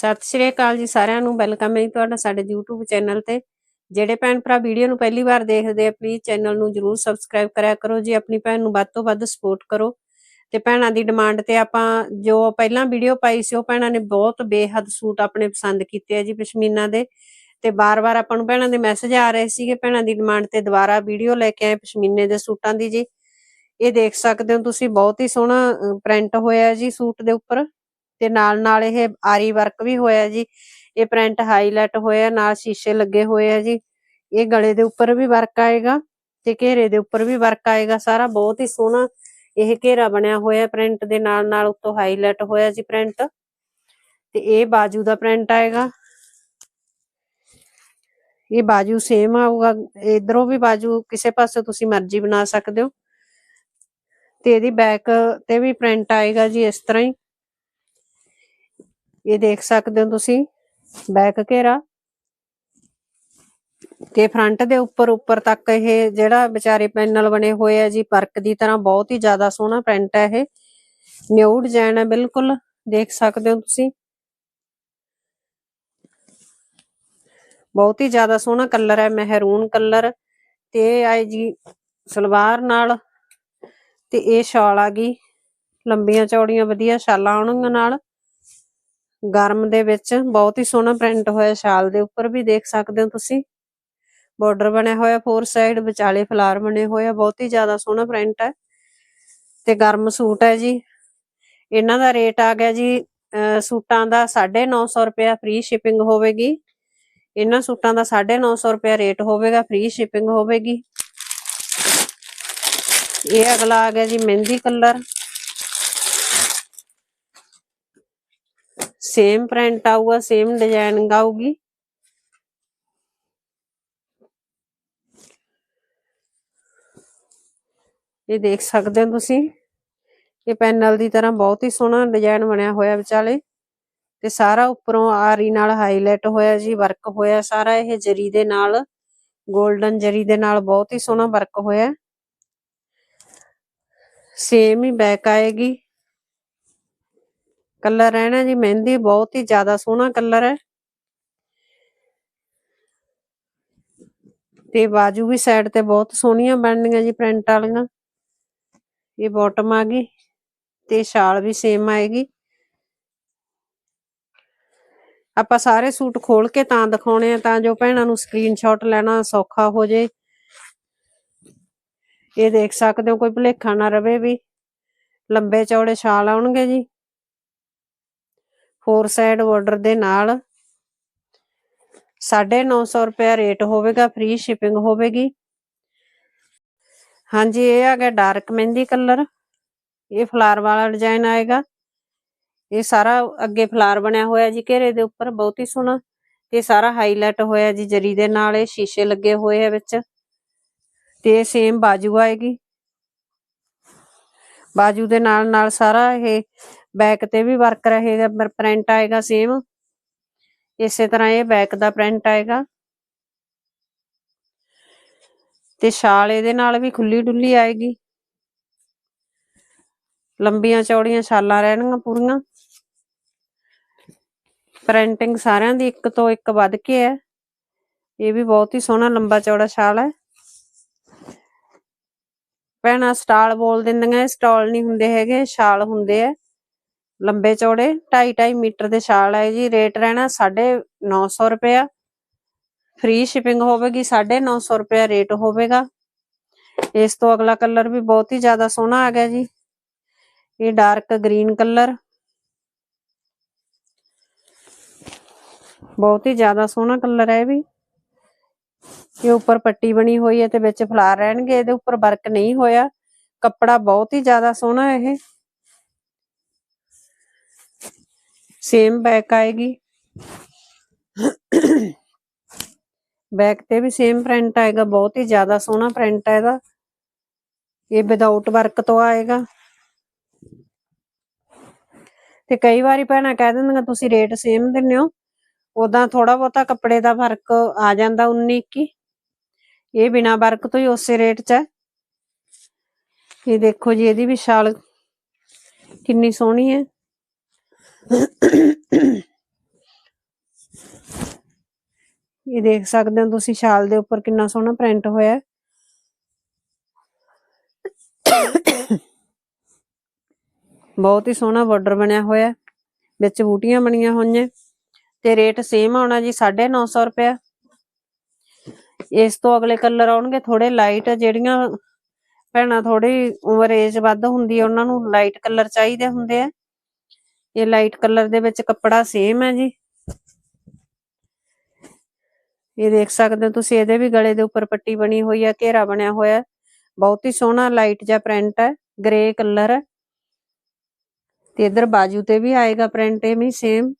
ਸਤਿ ਸ਼੍ਰੀ ਅਕਾਲ ਜੀ ਸਾਰਿਆਂ ਨੂੰ, ਵੈਲਕਮ ਹੈ ਤੁਹਾਡਾ ਸਾਡੇ YouTube ਚੈਨਲ ਤੇ। ਜਿਹੜੇ ਭੈਣ ਭਰਾ ਵੀਡੀਓ ਨੂੰ ਪਹਿਲੀ ਵਾਰ ਦੇਖਦੇ ਆ ਪਲੀਜ਼ ਚੈਨਲ ਨੂੰ ਜਰੂਰ ਸਬਸਕ੍ਰਾਈਬ ਕਰਿਆ ਕਰੋ ਜੀ, ਆਪਣੀ ਭੈਣ ਨੂੰ ਵੱਧ ਤੋਂ ਵੱਧ ਸਪੋਰਟ ਕਰੋ। ਤੇ ਭੈਣਾਂ ਦੀ ਡਿਮਾਂਡ ਤੇ ਆਪਾਂ ਜੋ ਪਹਿਲਾਂ ਵੀਡੀਓ ਪਾਈ ਸੀ, ਉਹ ਭੈਣਾਂ ਨੇ ਬਹੁਤ ਬੇਹੱਦ ਸੂਟ ਆਪਣੇ ਪਸੰਦ ਕੀਤੇ ਆ ਜੀ ਪਸ਼ਮੀਨਾ ਦੇ। ਤੇ ਬਾਰ-ਬਾਰ ਆਪਾਂ ਨੂੰ ਭੈਣਾਂ ਦੇ ਮੈਸੇਜ ਆ ਰਹੇ ਸੀਗੇ, ਭੈਣਾਂ ਦੀ ਡਿਮਾਂਡ ਤੇ ਦੁਬਾਰਾ ਵੀਡੀਓ ਲੈ ਕੇ ਆਏ ਪਸ਼ਮੀਨੇ ਦੇ ਸੂਟਾਂ ਦੀ ਜੀ। ਇਹ ਦੇਖ ਸਕਦੇ ਹੋ ਤੁਸੀਂ, ਬਹੁਤ ਹੀ ਸੋਹਣਾ ਪ੍ਰਿੰਟ ਹੋਇਆ ਜੀ ਸੂਟ ਦੇ ਉੱਪਰ। ਤੇ ਨਾਲ ਨਾਲ ਇਹ ਆਰੀ ਵਰਕ ਵੀ ਹੋਇਆ ਜੀ, ਇਹ ਪ੍ਰਿੰਟ ਹਾਈਲਾਈਟ ਹੋਇਆ, ਨਾਲ ਸ਼ੀਸ਼ੇ ਲੱਗੇ ਹੋਏ ਆ ਜੀ, ਇਹ ਗਲੇ ਦੇ ਉੱਪਰ ਵੀ ਵਰਕ ਆਏਗਾ ਤੇ ਘੇਰੇ ਦੇ ਉੱਪਰ ਵੀ ਵਰਕ ਆਏਗਾ, ਸਾਰਾ ਬਹੁਤ ਹੀ ਸੋਹਣਾ ਇਹ ਘੇਰਾ ਬਣਿਆ ਹੋਇਆ ਪ੍ਰਿੰਟ ਦੇ ਨਾਲ ਨਾਲ ਉੱਤੋਂ ਹਾਈਲਾਈਟ ਹੋਇਆ ਜੀ ਪ੍ਰਿੰਟ ਤੇ ਇਹ ਬਾਜੂ ਦਾ ਪ੍ਰਿੰਟ ਆਏਗਾ। ਇਹ ਬਾਜੂ ਸੇਮ ਆਊਗਾ, ਇਧਰੋਂ ਵੀ ਬਾਜੂ ਕਿਸੇ ਪਾਸੇ ਤੁਸੀਂ ਮਰਜ਼ੀ ਬਣਾ ਸਕਦੇ ਹੋ ਤੇ ਇਹਦੀ ਬੈਕ ਤੇ ਵੀ ਪ੍ਰਿੰਟ ਆਏਗਾ ਜੀ ਇਸ ਤਰ੍ਹਾਂ ਹੀ। ਇਹ ਦੇਖ ਸਕਦੇ ਹੋ ਤੁਸੀਂ, ਬੈਕ ਘੇਰਾ ਤੇ ਫਰੰਟ ਦੇ ਉੱਪਰ ਉੱਪਰ ਤੱਕ ਇਹ ਜਿਹੜਾ ਵਿਚਾਰੇ ਪੈਨਲ ਬਣੇ ਹੋਏ ਆ ਜੀ ਪਰਕ ਦੀ ਤਰ੍ਹਾਂ ਬਹੁਤ ਹੀ ਜ਼ਿਆਦਾ ਸੋਹਣਾ ਪ੍ਰਿੰਟ ਹੈ ਇਹ। ਨਿਊ ਡਿਜ਼ਾਈਨ ਹੈ ਬਿਲਕੁਲ ਦੇਖ ਸਕਦੇ ਹੋ ਤੁਸੀਂ। ਬਹੁਤ ਹੀ ਜ਼ਿਆਦਾ ਸੋਹਣਾ ਕਲਰ ਹੈ ਮਹਿਰੂਨ ਕਲਰ ਤੇ ਇਹ ਆਏ ਜੀ ਸਲਵਾਰ ਨਾਲ ਤੇ ਇਹ ਸ਼ਾਲ ਆ ਗਈ। ਲੰਬੀਆਂ ਚੌੜੀਆਂ, ਵਧੀਆ ਸ਼ਾਲਾਂ ਆਉਣਗੀਆਂ ਨਾਲ। ਗਰਮ ਦੇ ਵਿੱਚ ਬਹੁਤ ਹੀ ਸੋਹਣਾ ਪ੍ਰਿੰਟ ਹੋਇਆ ਸ਼ਾਲ ਦੇ ਉੱਪਰ ਵੀ ਦੇਖ ਸਕਦੇ ਹੋ ਤੁਸੀਂ। ਬਾਰਡਰ ਬਣਿਆ ਹੋਇਆ ਫੋਰ ਸਾਈਡ ਵਿਚਾਲੇ ਫਲਾਰ ਬਣੇ ਹੋਏ ਆ, ਬਹੁਤ ਹੀ ਜ਼ਿਆਦਾ ਸੋਹਣਾ ਪ੍ਰਿੰਟ ਹੈ। ਤੇ ਗਰਮ ਸੂਟ ਹੈ ਜੀ। ਇਹਨਾਂ ਦਾ ਰੇਟ ਆ ਗਿਆ ਜੀ ਸੂਟਾਂ ਦਾ 950 ਰੁਪਿਆ ਫ੍ਰੀ ਸ਼ਿਪਿੰਗ ਹੋਵੇਗੀ। ਇਹਨਾਂ ਸੂਟਾਂ ਦਾ 950 ਰੁਪਿਆ ਰੇਟ ਹੋਵੇਗਾ ਫ੍ਰੀ ਸ਼ਿਪਿੰਗ ਹੋਵੇਗੀ। ਇਹ ਅਗਲਾ ਆ ਗਿਆ ਜੀ, ਮਹਿੰਦੀ ਕਲਰ ਸੇਮ ਪ੍ਰਿੰਟ ਆਊਗਾ ਸੇਮ ਡਿਜ਼ਾਈਨ ਆਊਗੀ ਇਹ ਦੇਖ ਸਕਦੇ ਹੋ ਤੁਸੀਂ। ਇਹ ਪੈਨਲ ਦੀ ਤਰ੍ਹਾਂ ਬਹੁਤ ਹੀ ਸੋਹਣਾ ਡਿਜ਼ਾਈਨ ਬਣਿਆ ਹੋਇਆ ਵਿਚਾਲੇ। ਤੇ ਸਾਰਾ ਉੱਪਰੋਂ ਆਰੀ ਨਾਲ ਹਾਈਲਾਈਟ ਹੋਇਆ ਜੀ ਵਰਕ ਹੋਇਆ। ਸਾਰਾ ਇਹ ਜਰੀ ਦੇ ਨਾਲ 골ਡਨ ਜਰੀ ਦੇ ਨਾਲ ਬਹੁਤ ਹੀ ਸੋਹਣਾ ਵਰਕ ਹੋਇਆ। ਸੇਮ ਹੀ ਬੈਕ ਆਏਗੀ। ਕਲਰ ਰਹਿਣਾ ਜੀ, ਮਹਿੰਦੀ ਬਹੁਤ ਹੀ ਜ਼ਿਆਦਾ ਸੋਹਣਾ ਕਲਰ ਹੈ। ਤੇ ਬਾਜੂ ਵੀ ਸਾਈਡ ਤੇ ਬਹੁਤ ਸੋਹਣੀਆਂ ਬਣਨੀਆਂ ਜੀ ਪ੍ਰਿੰਟ ਵਾਲੀਆਂ। ਇਹ ਬਾਟਮ ਆ ਗਈ ਤੇ ਸ਼ਾਲ ਵੀ ਸੇਮ ਆਏਗੀ। ਆਪਾਂ ਸਾਰੇ ਸੂਟ ਖੋਲ ਕੇ ਤਾਂ ਦਿਖਾਉਣੇ ਆ, ਤਾਂ ਜੋ ਭੈਣਾਂ ਨੂੰ ਸਕਰੀਨਸ਼ਾਟ ਲੈਣਾ ਸੌਖਾ ਹੋ ਜੇ। ਇਹ ਦੇਖ ਸਕਦੇ ਹੋ, ਕੋਈ ਭੁਲੇਖਾ ਨਾ ਰਵੇ ਵੀ ਲੰਬੇ ਚੌੜੇ ਸ਼ਾਲ ਆਉਣਗੇ ਜੀ। ਫੋਰ ਸਾਈਡ ਬਾਰਡਰ ਦੇ ਨਾਲ 950 ਰੁਪਏ ਰੇਟ ਹੋਵੇਗਾ ਫ੍ਰੀ ਸ਼ਿਪਿੰਗ ਹੋਵੇਗੀ। ਹਾਂਜੀ, ਇਹ ਆ ਗਿਆ ਡਾਰਕ ਮਹਿੰਦੀ ਕਲਰ ਇਹ ਫਲਾਰ ਵਾਲਾ ਡਿਜ਼ਾਈਨ ਆਏਗਾ। ਇਹ ਸਾਰਾ ਅੱਗੇ ਫਲਾਰ ਬਣਿਆ ਹੋਇਆ ਜੀ, ਘੇਰੇ ਦੇ ਉੱਪਰ ਬਹੁਤ ਹੀ ਸੋਹਣਾ। ਤੇ ਸਾਰਾ ਹਾਈਲਾਈਟ ਹੋਇਆ ਜੀ ਜਰੀ ਦੇ ਨਾਲ, ਇਹ ਸ਼ੀਸ਼ੇ ਲੱਗੇ ਹੋਏ ਆ ਵਿੱਚ। ਤੇ ਸੇਮ ਬਾਜੂ ਆਏਗੀ। ਬਾਜੂ ਦੇ ਨਾਲ ਨਾਲ ਸਾਰਾ ਇਹ ਬੈਕ ਤੇ ਵੀ ਵਰਕ ਰਹੇਗਾ ਪ੍ਰਿੰਟ ਆਏਗਾ ਸੇਮ ਇਸੇ ਤਰ੍ਹਾਂ ਇਹ ਬੈਕ ਦਾ ਪ੍ਰਿੰਟ ਆਏਗਾ। ਤੇ ਸ਼ਾਲ ਇਹਦੇ ਨਾਲ ਵੀ ਖੁੱਲੀ ਡੁੱਲੀ ਆਏਗੀ। ਲੰਬੀਆਂ ਚੌੜੀਆਂ ਸ਼ਾਲਾਂ ਰਹਿਣਗੀਆਂ ਪੂਰੀਆਂ। ਪ੍ਰਿੰਟਿੰਗ ਸਾਰਿਆਂ ਦੀ ਇੱਕ ਤੋਂ ਇੱਕ ਵੱਧ ਕੇ ਹੈ। ਇਹ ਵੀ ਬਹੁਤ ਹੀ ਸੋਹਣਾ ਲੰਬਾ ਚੌੜਾ ਸ਼ਾਲ ਹੈ। ਪਹਿਣਾ ਸਟਾਲ ਬੋਲ ਦਿੰਦੀਆਂ ਸਟਾਲ ਨਹੀਂ ਹੁੰਦੇ ਹੈਗੇ ਸ਼ਾਲ ਹੁੰਦੇ ਆ ਲੰਬੇ ਚੌੜੇ 2.5 2.5 ਮੀਟਰ ਦੇ ਸ਼ਾਲ ਹੈ ਜੀ, ਰੇਟ ਰਹਿਣਾ 950 ਰੁਪਇਆ। ਫ੍ਰੀ ਸ਼ਿਪਿੰਗ ਹੋਵੇਗੀ 950 ਰੁਪਇਆ ਰੇਟ ਹੋਵੇਗਾ। ਇਸ ਤੋਂ ਅਗਲਾ ਕਲਰ ਵੀ ਬਹੁਤ ਹੀ ਜ਼ਿਆਦਾ ਸੋਹਣਾ ਆ ਗਿਆ ਜੀ। ਇਹ ਡਾਰਕ ਗ੍ਰੀਨ ਕਲਰ। ਬਹੁਤ ਹੀ ਜ਼ਿਆਦਾ ਸੋਹਣਾ ਕਲਰ ਹੈ ਇਹ ਵੀ। ਇਹ ਉੱਪਰ ਪੱਟੀ ਬਣੀ ਹੋਈ ਹੈ ਤੇ ਵਿੱਚ ਫਲਾਰ ਰਹਿਣਗੇ, ਇਹਦੇ ਉੱਪਰ ਵਰਕ ਨਹੀਂ ਹੋਇਆ। ਕੱਪੜਾ ਬਹੁਤ ਹੀ ਜ਼ਿਆਦਾ ਸੋਹਣਾ ਇਹ। ਸੇਮ ਬੈਕ ਆਏਗੀ। ਬੈਕ ਤੇ ਵੀ ਸੇਮ ਪ੍ਰਿੰਟ ਆਏਗਾ, ਬਹੁਤ ਹੀ ਜ਼ਿਆਦਾ ਸੋਹਣਾ ਪ੍ਰਿੰਟ ਹੈ ਇਹਦਾ। ਇਹ ਵਿਦਆਊਟ ਵਰਕ ਤੋਂ ਆਏਗਾ। ਤੇ ਕਈ ਵਾਰੀ ਭੈਣਾਂ ਕਹਿ ਦਿੰਦੀਆਂ, ਤੁਸੀਂ ਰੇਟ ਸੇਮ ਦਿੰਨੇ ਹੋ। ਉਦਾਂ ਥੋੜਾ ਬਹੁਤਾ ਕੱਪੜੇ ਦਾ ਫ਼ਰਕ ਆ ਜਾਂਦਾ 19 21 ਇਹ ਬਿਨਾ ਵਰਕ ਤੋਂ ਹੀ ਉਸੇ ਰੇਟ 'ਚ ਹੈ। ਇਹ ਦੇਖੋ ਜੀ, ਇਹਦੀ ਵੀ ਸ਼ਾਲ ਕਿੰਨੀ ਸੋਹਣੀ ਹੈ। ਇਹ ਦੇਖ ਸਕਦੇ ਹੋ ਤੁਸੀਂ ਸ਼ਾਲ ਦੇ ਉੱਪਰ ਕਿੰਨਾ ਸੋਹਣਾ ਪ੍ਰਿੰਟ ਹੋਇਆ ਬਹੁਤ ਹੀ ਸੋਹਣਾ ਬਾਰਡਰ ਬਣਿਆ ਹੋਇਆ ਵਿੱਚ ਬੂਟੀਆਂ ਬਣੀਆਂ ਹੋਈਆਂ। ਤੇ ਰੇਟ ਸੇਮ ਆਉਣਾ ਜੀ 950 ਰੁਪਏ ਇਸ ਤੋਂ ਅਗਲੇ ਕਲਰ ਆਉਣਗੇ ਥੋੜੇ ਲਾਈਟ ਜਿਹੜੀਆਂ ਭੈਣਾਂ ਥੋੜੀ ਉਮਰ ਏਜ ਵੱਧ ਹੁੰਦੀ ਹੈ, ਉਹਨਾਂ ਨੂੰ ਲਾਈਟ ਕਲਰ ਚਾਹੀਦੇ ਹੁੰਦੇ ਆ। ਇਹ ਲਾਈਟ ਕਲਰ ਦੇ ਵਿੱਚ ਕੱਪੜਾ ਸੇਮ ਹੈ ਜੀ। ਇਹ ਦੇਖ ਸਕਦੇ ਹੋ ਤੁਸੀਂ, ਇਹਦੇ ਵੀ ਗਲੇ ਦੇ ਉੱਪਰ ਪੱਟੀ ਬਣੀ ਹੋਈ ਹੈ, ਘੇਰਾ ਬਣਿਆ ਹੋਇਆ ਬਹੁਤ ਹੀ ਸੋਹਣਾ ਲਾਈਟ ਜਿਹਾ ਪ੍ਰਿੰਟ ਹੈ ਗ੍ਰੇ ਕਲਰ ਹੈ। ਤੇ ਇਧਰ ਬਾਜੂ ਤੇ ਵੀ ਆਏਗਾ ਪ੍ਰਿੰਟ ਇਹ ਵੀ ਸੇਮ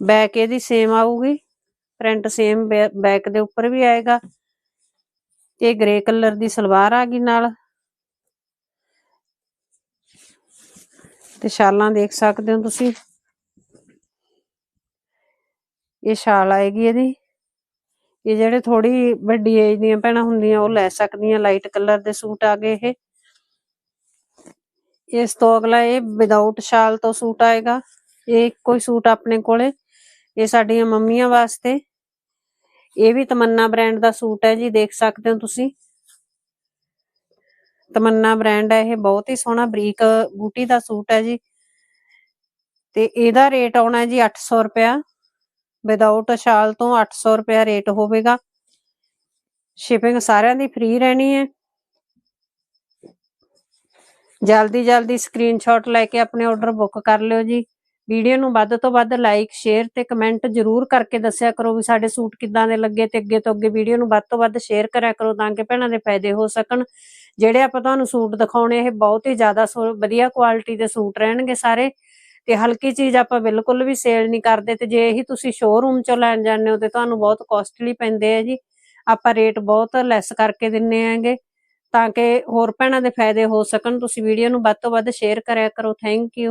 ਬੈਕ ਇਹਦੀ ਸੇਮ ਆਊਗੀ ਪ੍ਰਿੰਟ ਸੇਮ ਬੈਕ ਦੇ ਉੱਪਰ ਵੀ ਆਏਗਾ। ਇਹ ਗ੍ਰੇ ਕਲਰ ਦੀ ਸਲਵਾਰ ਆ ਗਈ ਨਾਲ। ਤੇ ਸ਼ਾਲਾਂ ਦੇਖ ਸਕਦੇ ਹੋ ਤੁਸੀਂ। ਇਹ ਸ਼ਾਲ ਆਏਗੀ ਇਹਦੀ। ਇਹ ਜਿਹੜੇ ਥੋੜੀ ਵੱਡੀ ਏਜ ਦੀਆਂ ਭੈਣਾਂ ਹੁੰਦੀਆਂ, ਉਹ ਲੈ ਸਕਦੀਆਂ ਲਾਈਟ ਕਲਰ ਦੇ ਸੂਟ ਆ ਗਏ ਇਹ। ਇਸ ਤੋਂ ਅਗਲਾ ਇਹ ਵਿਦਆਊਟ ਸ਼ਾਲ ਤੋਂ ਸੂਟ ਆਏਗਾ। ਇਹ ਕੋਈ ਸੂਟ ਆਪਣੇ ਕੋਲੇ। ਇਹ ਸਾਡੀਆਂ ਮੰਮੀਆਂ ਵਾਸਤੇ। ਇਹ ਵੀ ਤਮੰਨਾ ਬ੍ਰਾਂਡ ਦਾ ਸੂਟ ਹੈ ਜੀ, ਦੇਖ ਸਕਦੇ ਹੋ ਤੁਸੀਂ। ਤਮੰਨਾ ਬ੍ਰਾਂਡ ਹੈ ਇਹ ਬਹੁਤ ਹੀ ਸੋਹਣਾ ਬਰੀਕ ਬੂਟੀ ਦਾ ਸੂਟ ਹੈ ਜੀ। ਤੇ ਇਹਦਾ ਰੇਟ ਆਉਣਾ ਜੀ 800 ਰੁਪਿਆ ਵਿਦਆਊਟ ਸ਼ਾਲ ਤੋਂ 800 ਰੁਪਿਆ ਰੇਟ ਹੋਵੇਗਾ। ਸ਼ਿਪਿੰਗ ਸਾਰਿਆਂ ਦੀ ਫ੍ਰੀ ਰਹਿਣੀ ਹੈ। ਜਲਦੀ ਜਲਦੀ ਸਕਰੀਨਸ਼ਾਟ ਲੈ ਕੇ ਆਪਣੇ ਆਰਡਰ ਬੁੱਕ ਕਰ ਲਿਓ ਜੀ। ਵੀਡੀਓ ਨੂੰ ਵੱਧ ਤੋਂ ਵੱਧ ਲਾਈਕ ਸ਼ੇਅਰ ਤੇ ਕਮੈਂਟ ਜਰੂਰ ਕਰਕੇ ਦੱਸਿਆ ਕਰੋ ਵੀ ਸਾਡੇ ਸੂਟ ਕਿੱਦਾਂ ਦੇ ਲੱਗੇ ਤੇ ਅੱਗੇ ਤੋਂ ਅੱਗੇ ਵੀਡੀਓ ਨੂੰ ਵੱਧ ਤੋਂ ਵੱਧ ਸ਼ੇਅਰ ਕਰਿਆ ਕਰੋ ਤਾਂ ਕਿ ਭੈਣਾਂ ਦੇ ਫਾਇਦੇ ਹੋ ਸਕਣ। ਜਿਹੜੇ ਆਪਾਂ ਤੁਹਾਨੂੰ ਸੂਟ ਦਿਖਾਉਣੇ, ਇਹ ਬਹੁਤ ਹੀ ਜ਼ਿਆਦਾ ਸੋ- ਵਧੀਆ ਕੁਆਲਿਟੀ ਦੇ ਸੂਟ ਰਹਿਣਗੇ ਸਾਰੇ। ਤੇ ਹਲਕੀ ਚੀਜ਼ ਆਪਾਂ ਬਿਲਕੁਲ ਵੀ ਸੇਲ ਨਹੀਂ ਕਰਦੇ ਤੇ ਜੇ ਇਹੀ ਤੁਸੀਂ ਸ਼ੋਰੂਮ ਚੋਂ ਲੈਣ ਜਾਂਦੇ ਹੋ ਤੇ ਤੁਹਾਨੂੰ ਬਹੁਤ ਕਾਸਟਲੀ ਪੈਂਦੇ ਆ ਜੀ। ਆਪਾਂ ਰੇਟ ਬਹੁਤ ਲੈਸ ਕਰਕੇ ਦਿੰਨੇ ਆਂਗੇ ਤਾਂ ਕਿ ਹੋਰ ਭੈਣਾਂ ਦੇ ਫਾਇਦੇ ਹੋ ਸਕਣ। ਤੁਸੀਂ ਵੀਡੀਓ ਨੂੰ ਵੱਧ ਤੋਂ ਵੱਧ ਸ਼ੇਅਰ ਕਰਿਆ ਕਰੋ। Thank you